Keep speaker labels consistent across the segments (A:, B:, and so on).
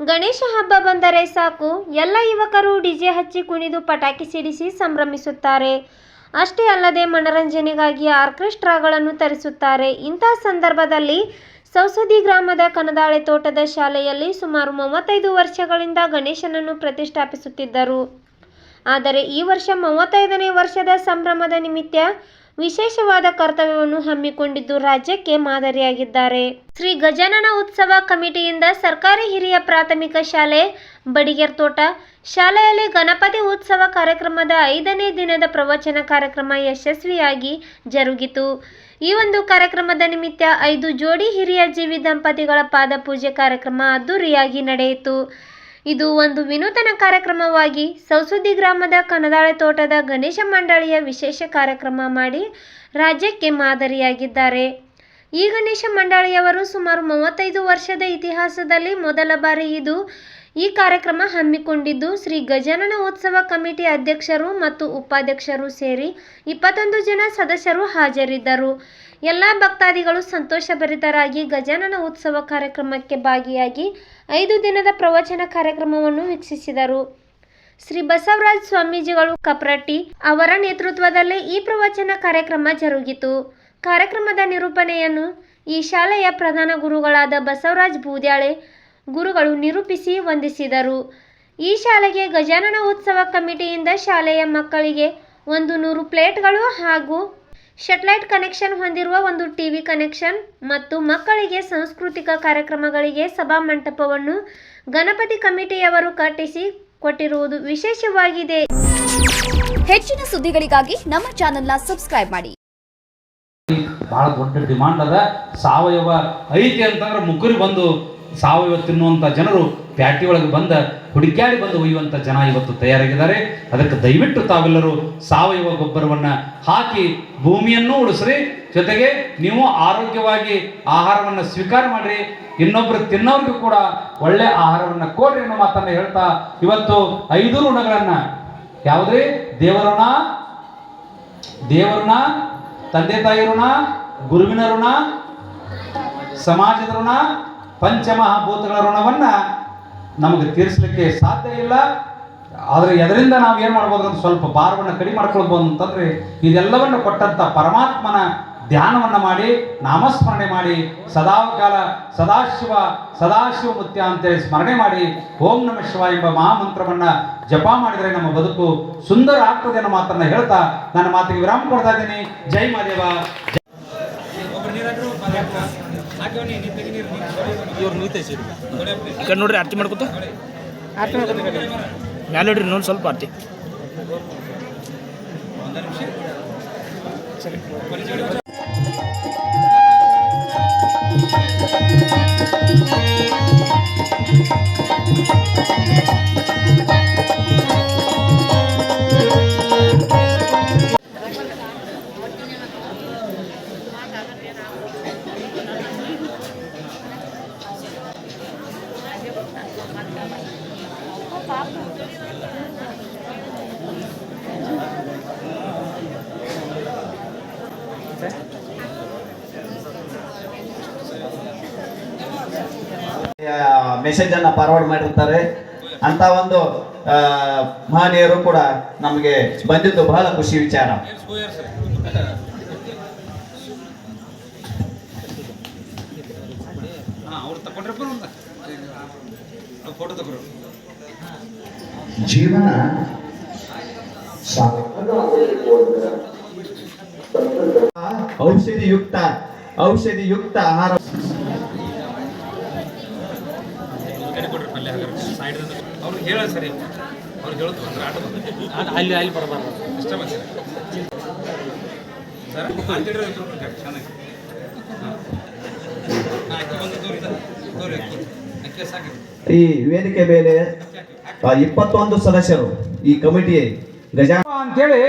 A: ಗಣೇಶ ಹಬ್ಬ ಬಂದರೆ ಸಾಕು. ಎಲ್ಲ ಯುವಕರು ಡಿಜೆ ಹಚ್ಚಿ ಕುಣಿದು ಪಟಾಕಿ ಸಿಡಿಸಿ ಸಂಭ್ರಮಿಸುತ್ತಾರೆ. ಅಷ್ಟೇ ಅಲ್ಲದೆ ಮನರಂಜನೆಗಾಗಿ ಆರ್ಕೆಸ್ಟ್ರಾಗಳನ್ನು ತರಿಸುತ್ತಾರೆ. ಇಂಥ ಸಂದರ್ಭದಲ್ಲಿ ಸೌಸದಿ ಗ್ರಾಮದ ಕನದಾಳೆ ತೋಟದ ಶಾಲೆಯಲ್ಲಿ ಸುಮಾರು ಮೂವತ್ತೈದು ವರ್ಷಗಳಿಂದ ಗಣೇಶನನ್ನು ಪ್ರತಿಷ್ಠಾಪಿಸುತ್ತಿದ್ದರು. ಆದರೆ ಈ ವರ್ಷ ಮೂವತ್ತೈದನೇ ವರ್ಷದ ಸಂಭ್ರಮದ ನಿಮಿತ್ತ ವಿಶೇಷವಾದ ಕರ್ತವ್ಯವನ್ನು ಹಮ್ಮಿಕೊಂಡಿದ್ದು ರಾಜ್ಯಕ್ಕೆ ಮಾದರಿಯಾಗಿದ್ದಾರೆ. ಶ್ರೀ ಗಜಾನನ ಉತ್ಸವ ಕಮಿಟಿಯಿಂದ ಸರ್ಕಾರಿ ಹಿರಿಯ ಪ್ರಾಥಮಿಕ ಶಾಲೆ, ಬಡಿಗೆರ್ ತೋಟ, ಶಾಲೆಯಲ್ಲಿ ಗಣಪತಿ ಉತ್ಸವ ಕಾರ್ಯಕ್ರಮದ ಐದನೇ ದಿನದ ಪ್ರವಚನ ಕಾರ್ಯಕ್ರಮ ಯಶಸ್ವಿಯಾಗಿ ಜರುಗಿತು. ಈ ಒಂದು ಕಾರ್ಯಕ್ರಮದ ನಿಮಿತ್ತ ಐದು ಜೋಡಿ ಹಿರಿಯ ಜೀವಿ ದಂಪತಿಗಳ ಪಾದಪೂಜೆ ಕಾರ್ಯಕ್ರಮ ಅದ್ದೂರಿಯಾಗಿ ನಡೆಯಿತು. ಇದು ಒಂದು ವಿನೂತನ ಕಾರ್ಯಕ್ರಮವಾಗಿ ಸೌಸುದ್ದಿ ಗ್ರಾಮದ ಕನದಾಳೆ ತೋಟದ ಗಣೇಶ ಮಂಡಳಿಯ ವಿಶೇಷ ಕಾರ್ಯಕ್ರಮ ಮಾಡಿ ರಾಜ್ಯಕ್ಕೆ ಮಾದರಿಯಾಗಿದ್ದಾರೆ. ಈ ಗಣೇಶ ಮಂಡಳಿಯವರು ಸುಮಾರು ಮೂವತ್ತೈದು ವರ್ಷದ ಇತಿಹಾಸದಲ್ಲಿ ಮೊದಲ ಬಾರಿ ಇದು ಈ ಕಾರ್ಯಕ್ರಮ ಹಮ್ಮಿಕೊಂಡಿದ್ದು. ಶ್ರೀ ಗಜಾನನ ಉತ್ಸವ ಕಮಿಟಿ ಅಧ್ಯಕ್ಷರು ಮತ್ತು ಉಪಾಧ್ಯಕ್ಷರು ಸೇರಿ ಇಪ್ಪತ್ತೊಂದು ಜನ ಸದಸ್ಯರು ಹಾಜರಿದ್ದರು. ಎಲ್ಲ ಭಕ್ತಾದಿಗಳು ಸಂತೋಷಭರಿತರಾಗಿ ಗಜಾನನ ಉತ್ಸವ ಕಾರ್ಯಕ್ರಮಕ್ಕೆ ಭಾಗಿಯಾಗಿ ಐದು ದಿನದ ಪ್ರವಚನ ಕಾರ್ಯಕ್ರಮವನ್ನು ವೀಕ್ಷಿಸಿದರು. ಶ್ರೀ ಬಸವರಾಜ್ ಸ್ವಾಮೀಜಿಗಳು ಕಪ್ರಟ್ಟಿ ಅವರ ನೇತೃತ್ವದಲ್ಲಿ ಈ ಪ್ರವಚನ ಕಾರ್ಯಕ್ರಮ ಜರುಗಿತು. ಕಾರ್ಯಕ್ರಮದ ನಿರೂಪಣೆಯನ್ನು ಈ ಶಾಲೆಯ ಪ್ರಧಾನ ಗುರುಗಳಾದ ಬಸವರಾಜ್ ಬೂದ್ಯಾಳೆ ಗುರುಗಳು ನಿರೂಪಿಸಿ ವಂದಿಸಿದರು. ಈ ಶಾಲೆಗೆ ಗಜಾನನ ಉತ್ಸವ ಕಮಿಟಿಯಿಂದ ಶಾಲೆಯ ಮಕ್ಕಳಿಗೆ ಒಂದು ನೂರು ಪ್ಲೇಟ್ಗಳು ಹಾಗೂ ಶಟ್ಲೈಟ್ ಕನೆಕ್ಷನ್ ಹೊಂದಿರುವ ಒಂದು ಟಿವಿ ಕನೆಕ್ಷನ್ ಮತ್ತು ಮಕ್ಕಳಿಗೆ ಸಾಂಸ್ಕೃತಿಕ ಕಾರ್ಯಕ್ರಮಗಳಿಗೆ ಸಭಾ ಮಂಟಪವನ್ನು ಗಣಪತಿ ಕಮಿಟಿಯವರು ಕಟ್ಟಿಸಿ ಕೊಟ್ಟಿರುವುದು ವಿಶೇಷವಾಗಿದೆ.
B: ಹೆಚ್ಚಿನ ಸುದ್ದಿಗಳಿಗಾಗಿ ನಮ್ಮ ಚಾನೆಲ್ನ ಸಬ್ಸ್ಕ್ರೈಬ್ ಮಾಡಿ.
C: ಬಹಳ ದೊಡ್ಡ ಡಿಮಾಂಡ್ ಅದ. ಸಾವಯವ ಐತಿ ಅಂತಂದ್ರೆ ಮುಗ್ಗರಿ ಬಂದು ಸಾವಯವ ತಿನ್ನುವಂಥ ಜನರು ಪ್ಯಾಟಿ ಒಳಗೆ ಬಂದ, ಹುಡುಕ್ಯಾಡಿ ಬಂದು ಒಯ್ಯುವಂಥ ಜನ ಇವತ್ತು ತಯಾರಾಗಿದ್ದಾರೆ. ಅದಕ್ಕೆ ದಯವಿಟ್ಟು ತಾವೆಲ್ಲರೂ ಸಾವಯವ ಗೊಬ್ಬರವನ್ನು ಹಾಕಿ ಭೂಮಿಯನ್ನು ಉಳಿಸ್ರಿ. ಜೊತೆಗೆ ನೀವು ಆರೋಗ್ಯವಾಗಿ ಆಹಾರವನ್ನು ಸ್ವೀಕಾರ ಮಾಡಿರಿ. ಇನ್ನೊಬ್ಬರು ತಿನ್ನೋರಿಗೂ ಕೂಡ ಒಳ್ಳೆ ಆಹಾರವನ್ನು ಕೊಡ್ರಿ ಅನ್ನೋ ಮಾತನ್ನು ಹೇಳ್ತಾ ಇವತ್ತು ಐದು ಋಣಗಳನ್ನು ಯಾವುದ್ರಿ? ದೇವರನ್ನ ದೇವರನ್ನ ತಂದೆ ತಾಯಿ ಋಣ, ಗುರುವಿನ ಋಣ, ಸಮಾಜದ ಋಣ ಪಂಚಮಹಾಭೂತಗಳ ಋಣವನ್ನ ನಮಗೆ ತೀರಿಸಲಿಕ್ಕೆ ಸಾಧ್ಯ ಇಲ್ಲ. ಆದರೆ ಅದರಿಂದ ನಾವು ಏನು ಮಾಡ್ಬೋದು ಅಂತ ಸ್ವಲ್ಪ ಭಾರವನ್ನು ಕಡಿಮೆ ಮಾಡ್ಕೊಳ್ಬೋದು ಅಂತಂದ್ರೆ ಇದೆಲ್ಲವನ್ನು ಕೊಟ್ಟಂತ ಪರಮಾತ್ಮನ ಧ್ಯಾನವನ್ನು ಮಾಡಿ, ನಾಮಸ್ಮರಣೆ ಮಾಡಿ ಸದಾಕಾಲ ಸದಾಶಿವ ಸದಾಶಿವ ಮುತ್ಯ ಅಂತೇಳಿ ಸ್ಮರಣೆ ಮಾಡಿ, ಓಂ ನಮ ಶಿವ ಎಂಬ ಮಹಾಮಂತ್ರವನ್ನ ಜಪ ಮಾಡಿದರೆ ನಮ್ಮ ಬದುಕು ಸುಂದರ ಆಗ್ತದೆ ಅನ್ನೋ ಮಾತನ್ನ ಹೇಳ್ತಾ ನನ್ನ ಮಾತಿಗೆ ವಿರಾಮ ಕೊಡ್ತಾ ಇದ್ದೀನಿ. ಜೈ ಮಾದೇವ
D: ಈ ಕಡೆ ನೋಡ್ರಿ ಆರತಿ ಮಾಡ್ಕೊತ. ಮ್ಯಾಲೆ ನೋಡ್ರಿ ಇನ್ನೊಂದು ಸ್ವಲ್ಪ ಆರತಿ.
E: ಮೆಸೇಜ್ ಅನ್ನ ಫಾರ್ವರ್ಡ್ ಮಾಡಿರ್ತಾರೆ. ಅಂತ ಒಂದು ಮಹನೀಯರು ಕೂಡ ನಮಗೆ ಬಂದಿದ್ದು ಬಹಳ ಖುಷಿ ವಿಚಾರ.
F: ಜೀವನ ಯುಕ್ತ
E: ಔಷಧಿಯುಕ್ತ ಔಷಧಿಯುಕ್ತ ಆಹಾರ.
C: ಸರಿ.
D: ಅಲ್ಲಿ ಅಲ್ಲಿ ಬರಬಾರ್ದು.
E: ಈ ವೇದಿಕೆ ಮೇಲೆ ಇಪ್ಪತ್ತೊಂದು ಸದಸ್ಯರು ಈ ಕಮಿಟಿ ಗಜಾ
C: ಅಂತೇಳಿ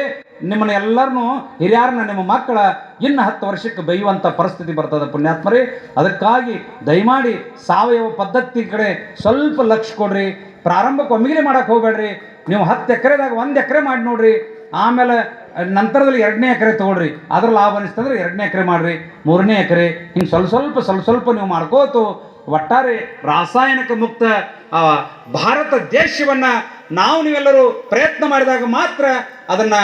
C: ನಿಮ್ಮನ್ನ ಎಲ್ಲರನ್ನು ಹಿರಿಯರನ್ನ ನಿಮ್ಮ ಮಕ್ಕಳ ಇನ್ನು ಹತ್ತು ವರ್ಷಕ್ಕೆ ಬೈಯುವಂಥ ಪರಿಸ್ಥಿತಿ ಬರ್ತದೆ ಪುಣ್ಯಾತ್ಮರಿ. ಅದಕ್ಕಾಗಿ ದಯಮಾಡಿ ಸಾವಯವ ಪದ್ಧತಿ ಕಡೆ ಸ್ವಲ್ಪ ಲಕ್ಷ ಕೊಡ್ರಿ. ಪ್ರಾರಂಭಕ್ಕೆ ಒಮ್ಮಿಗೆ ಮಾಡಕ್ಕೆ ಹೋಗ್ಬೇಡ್ರಿ. ನೀವು ಹತ್ತು ಎಕರೆದಾಗ ಒಂದು ಎಕರೆ ಮಾಡಿ ನೋಡ್ರಿ. ಆಮೇಲೆ ನಂತರದಲ್ಲಿ ಎರಡನೇ ಎಕರೆ ತೊಗೊಳ್ರಿ. ಅದ್ರ ಲಾಭ ಅನಿಸ್ತಂದ್ರೆ ಎರಡನೇ ಎಕರೆ ಮಾಡ್ರಿ. ಮೂರನೇ ಎಕರೆ. ಹಿಂಗೆ ಸ್ವಲ್ಪ ಸ್ವಲ್ಪ ಸ್ವಲ್ಪ ಸ್ವಲ್ಪ ನೀವು ಮಾಡ್ಕೋತು ಒಟ್ಟಾರೆ ರಾಸಾಯನಿಕ ಮುಕ್ತ ಭಾರತ ದೇಶವನ್ನು ನಾವು ನೀವೆಲ್ಲರೂ ಪ್ರಯತ್ನ ಮಾಡಿದಾಗ ಮಾತ್ರ ಅದನ್ನು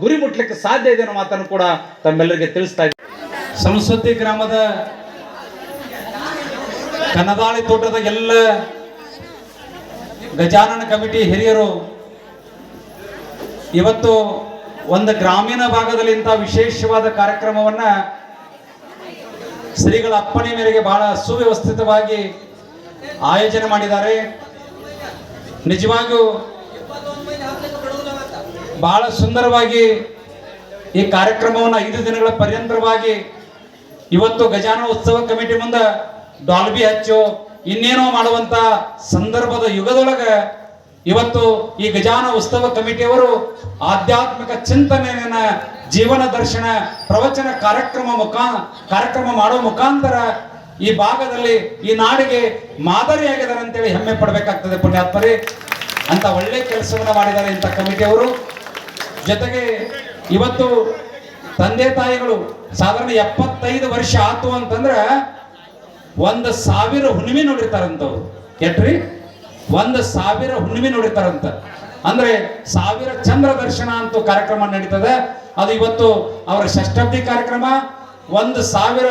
C: ಗುರಿ ಮುಟ್ಲಿಕ್ಕೆ ಸಾಧ್ಯ ಇದೆ ಅನ್ನೋ ಮಾತನ್ನು ಕೂಡ ತಮ್ಮೆಲ್ಲರಿಗೆ ತಿಳಿಸ್ತಾ ಇದ್ದೀನಿ. ಸಂಸ್ಕೃತಿ ಗ್ರಾಮದ ಕನದಾಳಿ ತೋಟದ ಎಲ್ಲ ಗಜಾನನ ಕಮಿಟಿ ಹಿರಿಯರು ಇವತ್ತು ಒಂದು ಗ್ರಾಮೀಣ ಭಾಗದಲ್ಲಿ ಇಂಥ ವಿಶೇಷವಾದ ಕಾರ್ಯಕ್ರಮವನ್ನ ಶ್ರೀಗಳ ಅಪ್ಪಣೆ ಮೇರೆಗೆ ಬಹಳ ಸುವ್ಯವಸ್ಥಿತವಾಗಿ ಆಯೋಜನೆ ಮಾಡಿದ್ದಾರೆ. ನಿಜವಾಗಿಯೂ ಬಹಳ ಸುಂದರವಾಗಿ ಈ ಕಾರ್ಯಕ್ರಮವನ್ನು ಐದು ದಿನಗಳ ಪರ್ಯಂತರವಾಗಿ ಇವತ್ತು ಗಜಾನ ಉತ್ಸವ ಕಮಿಟಿ ಮುಂದೆ ಡಾಲ್ಬಿ ಹಚ್ಚು, ಇನ್ನೇನೋ ಮಾಡುವಂತ ಸಂದರ್ಭದ ಯುಗದೊಳಗೆ ಇವತ್ತು ಈ ಗಜಾನ ಉತ್ಸವ ಕಮಿಟಿಯವರು ಆಧ್ಯಾತ್ಮಿಕ ಚಿಂತನೆಯನ್ನ ಜೀವನ ದರ್ಶನ ಪ್ರವಚನ ಕಾರ್ಯಕ್ರಮ ಮುಖಾ ಕಾರ್ಯಕ್ರಮ ಮಾಡೋ ಮುಖಾಂತರ ಈ ಭಾಗದಲ್ಲಿ ಈ ನಾಡಿಗೆ ಮಾದರಿಯಾಗಿದ್ದಾರೆ ಅಂತೇಳಿ ಹೆಮ್ಮೆ ಪಡಬೇಕಾಗ್ತದೆ ಪುಣ್ಯಾತ್ಮರೇ. ಅಂತ ಒಳ್ಳೆ ಕೆಲಸವನ್ನು ಮಾಡಿದ್ದಾರೆ ಇಂಥ ಕಮಿಟಿಯವರು. ಜೊತೆಗೆ ಇವತ್ತು ತಂದೆ ತಾಯಿಗಳು ಸಾಧಾರಣ ಎಪ್ಪತ್ತೈದು ವರ್ಷ ಆತು ಅಂತಂದ್ರ ಒಂದು ಸಾವಿರ ಹುಣ್ಣಿಮೆ ನೋಡಿರ್ತಾರಂತವ್ರು. ಎಟ್ರಿ ಒಂದು ಸಾವಿರ ಹುಣ್ಣಿಮೆ ನೋಡಿರ್ತಾರಂತ. ಅಂದ್ರೆ ಸಾವಿರ ಚಂದ್ರ ದರ್ಶನ ಅಂತ ಕಾರ್ಯಕ್ರಮ ನಡೀತದೆ. ಅದು ಇವತ್ತು ಅವರ ಷಷ್ಠಬ್ದಿ ಕಾರ್ಯಕ್ರಮ. ಒಂದು ಸಾವಿರ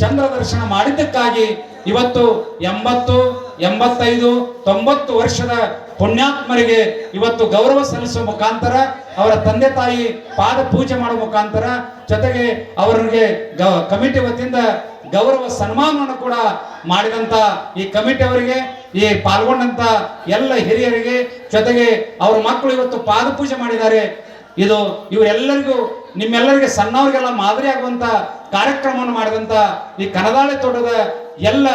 C: ಚಂದ್ರ ದರ್ಶನ ಮಾಡಿದ್ದಕ್ಕಾಗಿ ಇವತ್ತು ಎಂಬತ್ತು, ಎಂಬತ್ತೈದು, ತೊಂಬತ್ತು ವರ್ಷದ ಪುಣ್ಯಾತ್ಮರಿಗೆ ಇವತ್ತು ಗೌರವ ಸಲ್ಲಿಸುವ ಮುಖಾಂತರ, ಅವರ ತಂದೆ ತಾಯಿ ಪಾದ ಪೂಜೆ ಮಾಡುವ ಮುಖಾಂತರ, ಜೊತೆಗೆ ಅವರಿಗೆ ಕಮಿಟಿ ವತಿಯಿಂದ ಗೌರವ ಸನ್ಮಾನವನ್ನು ಕೂಡ ಮಾಡಿದಂತ ಈ ಕಮಿಟಿ ಅವರಿಗೆ. ಈ ಪಾಲ್ಗೊಂಡಂತ ಎಲ್ಲ ಹಿರಿಯರಿಗೆ ಜೊತೆಗೆ ಅವ್ರ ಮಕ್ಕಳು ಇವತ್ತು ಪಾದ ಪೂಜೆ ಮಾಡಿದ್ದಾರೆ. ಇದು ಇವರೆಲ್ಲರಿಗೂ, ನಿಮ್ಮೆಲ್ಲರಿಗೆ ಸಣ್ಣವರಿಗೆಲ್ಲ ಮಾದರಿ ಆಗುವಂತ ಕಾರ್ಯಕ್ರಮವನ್ನು ಮಾಡಿದಂತ ಈ ಕನದಾಳೆ ತೋಟದ ಎಲ್ಲ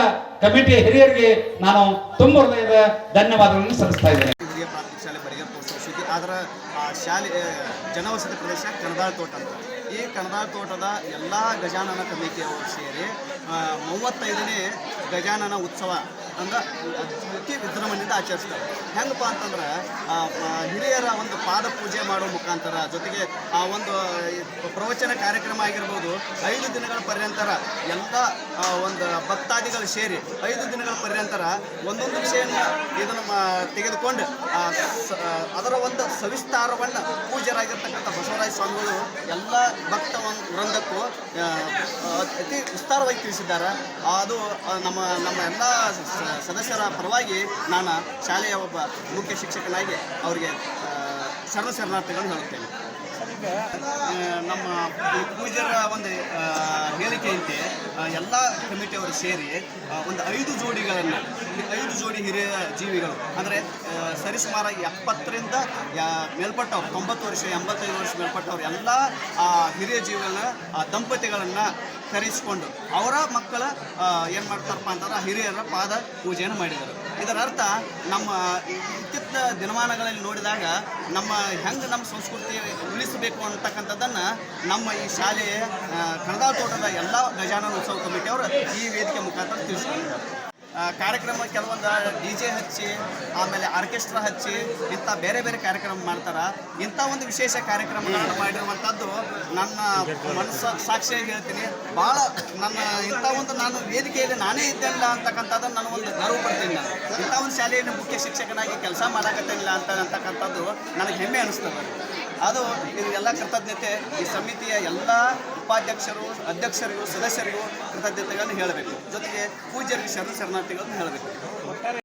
C: ಕಮಿಟಿಯ ಹಿರಿಯರಿಗೆ ನಾನು ತುಂಬ ಹೃದಯದ ಧನ್ಯವಾದಗಳನ್ನು ಸಲ್ಲಿಸ್ತಾ ಇದ್ದೇನೆ.
G: ಶಾಲೆ ಜನವಸತಿ ಪ್ರದೇಶ ಕನದಾಳ ತೋಟ ಅಂತ. ಈ ಕನದಾಳ ತೋಟದ ಎಲ್ಲ ಗಜಾನನ ಕಮಿಟಿಯವರು ಸೇರಿ ಮೂವತ್ತೈದನೇ ಗಜಾನನ ಉತ್ಸವ ಅಂದ್ರೆ ಅತಿ ವಿಜೃಂಭಣೆಯಿಂದ ಆಚರಿಸ್ತಾರೆ. ಹೆಂಗಪ್ಪ ಅಂತಂದ್ರೆ ಹಿರಿಯರ ಒಂದು ಪಾದ ಪೂಜೆ ಮಾಡುವ ಮುಖಾಂತರ ಜೊತೆಗೆ, ಆ, ಒಂದು ಪ್ರವಚನ ಕಾರ್ಯಕ್ರಮ ಆಗಿರ್ಬೋದು, ಐದು ದಿನಗಳ ಪರ್ಯಂತರ ಎಲ್ಲ ಒಂದು ಭಕ್ತಾದಿಗಳು ಸೇರಿ ಐದು ದಿನಗಳ ಪರ್ಯಂತರ ಒಂದೊಂದು ವಿಷಯವನ್ನು ಇದನ್ನು ತೆಗೆದುಕೊಂಡು ಅದರ ಒಂದು ಸವಿಸ್ತಾರವನ್ನು ಪೂಜ್ಯರಾಗಿರ್ತಕ್ಕಂಥ ಬಸವರಾಜ ಸ್ವಾಮಿಗಳು ಎಲ್ಲ ಭಕ್ತ ವೃಂದಕ್ಕೂ ಅತಿ ವಿಸ್ತಾರವಾಗಿ ತಿಳಿಸಿದ್ದಾರೆ. ಅದು ನಮ್ಮ ನಮ್ಮ ಎಲ್ಲ ಸದಸ್ಯರ ಪರವಾಗಿ ನಾನು ಶಾಲೆಯ ಒಬ್ಬ ಮುಖ್ಯ ಶಿಕ್ಷಕನಾಗಿ ಅವರಿಗೆ ಸರ್ವ ಶರಣ ಶರಣಾರ್ಥಿಗಳನ್ನು ಹೇಳುತ್ತೇನೆ. ಆ, ನಮ್ಮ ಪೂಜ್ಯರ ಒಂದು ಹೇಳಿಕೆಯಂತೆ ಎಲ್ಲ ಕಮಿಟಿಯವರು ಸೇರಿ ಒಂದು ಐದು ಜೋಡಿಗಳನ್ನು ಐದು ಜೋಡಿ ಹಿರಿಯ ಜೀವಿಗಳು ಅಂದರೆ ಸರಿಸುಮಾರು ಎಪ್ಪತ್ತರಿಂದ ಮೇಲ್ಪಟ್ಟವ್ರು ತೊಂಬತ್ತು ವರ್ಷ ಎಂಬತ್ತೈದು ವರ್ಷ ಮೇಲ್ಪಟ್ಟವ್ರು ಎಲ್ಲ ಹಿರಿಯ ಜೀವಿಗಳನ್ನ ಆ ದಂಪತಿಗಳನ್ನು ಕರೆಸಿಕೊಂಡು ಅವರ ಮಕ್ಕಳ ಏನು ಮಾಡ್ತಾರಪ್ಪ ಅಂತಂದ್ರೆ ಹಿರಿಯರ ಪಾದ ಪೂಜೆಯನ್ನು ಮಾಡಿದರು. ಇದರ ಅರ್ಥ ನಮ್ಮ ಇತ್ತಿತ್ತ ದಿನಮಾನಗಳಲ್ಲಿ ನೋಡಿದಾಗ ನಮ್ಮ ಹೆಂಗೆ ನಮ್ಮ ಸಂಸ್ಕೃತಿ ಉಳಿಸಬೇಕು ಅಂತಕ್ಕಂಥದ್ದನ್ನು ನಮ್ಮ ಈ ಶಾಲೆಯ ಕನ್ನಡ ತೋಟದ ಎಲ್ಲ ಗಜಾನನ ಉತ್ಸವ ಕಮಿಟಿಯವರು ಈ ವೇದಿಕೆ ಮುಖಾಂತರ ತಿಳಿಸ್ಕೊಂಡಿದ್ದಾರೆ. ಕಾರ್ಯಕ್ರಮ ಕೆಲವೊಂದು ಡಿ ಜೆ ಹಚ್ಚಿ, ಆಮೇಲೆ ಆರ್ಕೆಸ್ಟ್ರಾ ಹಚ್ಚಿ, ಇಂಥ ಬೇರೆ ಬೇರೆ ಕಾರ್ಯಕ್ರಮ ಮಾಡ್ತಾರೆ. ಇಂಥ ಒಂದು ವಿಶೇಷ ಕಾರ್ಯಕ್ರಮಗಳನ್ನು ಮಾಡಿರುವಂಥದ್ದು ನನ್ನ ಮನಸ್ಸು ಸಾಕ್ಷಿಯಾಗಿ ಹೇಳ್ತೀನಿ. ಭಾಳ ನನ್ನ ಇಂಥ ಒಂದು ನಾನು ವೇದಿಕೆಯಲ್ಲಿ ನಾನೇ ಇದ್ದಿಲ್ಲ ಅಂತಕ್ಕಂಥದ್ದನ್ನು ನಾನು ಒಂದು ಗರ್ವ ಪಡ್ತೀನಿ ನಾನು. ಇಂಥ ಒಂದು ಶಾಲೆಯಲ್ಲಿ ಮುಖ್ಯ ಶಿಕ್ಷಕನಾಗಿ ಕೆಲಸ ಮಾಡಕತ್ತಿಲ್ಲ ಅಂತ ಅಂತಕ್ಕಂಥದ್ದು ನನಗೆ ಹೆಮ್ಮೆ ಅನಿಸ್ತದೆ. ಅದು ಇದೆಲ್ಲ ಕೃತಜ್ಞತೆ. ಈ ಸಮಿತಿಯ ಎಲ್ಲ ಉಪಾಧ್ಯಕ್ಷರು ಅಧ್ಯಕ್ಷರಿಗೂ ಸದಸ್ಯರಿಗೂ ಕೃತಜ್ಞತೆಗಳನ್ನು ಹೇಳಬೇಕು. ಜೊತೆಗೆ ಪೂಜ್ಯರಿಗೆ ಶರಣ ಶರಣಾರ್ಥಿಗಳನ್ನು ಹೇಳಬೇಕು.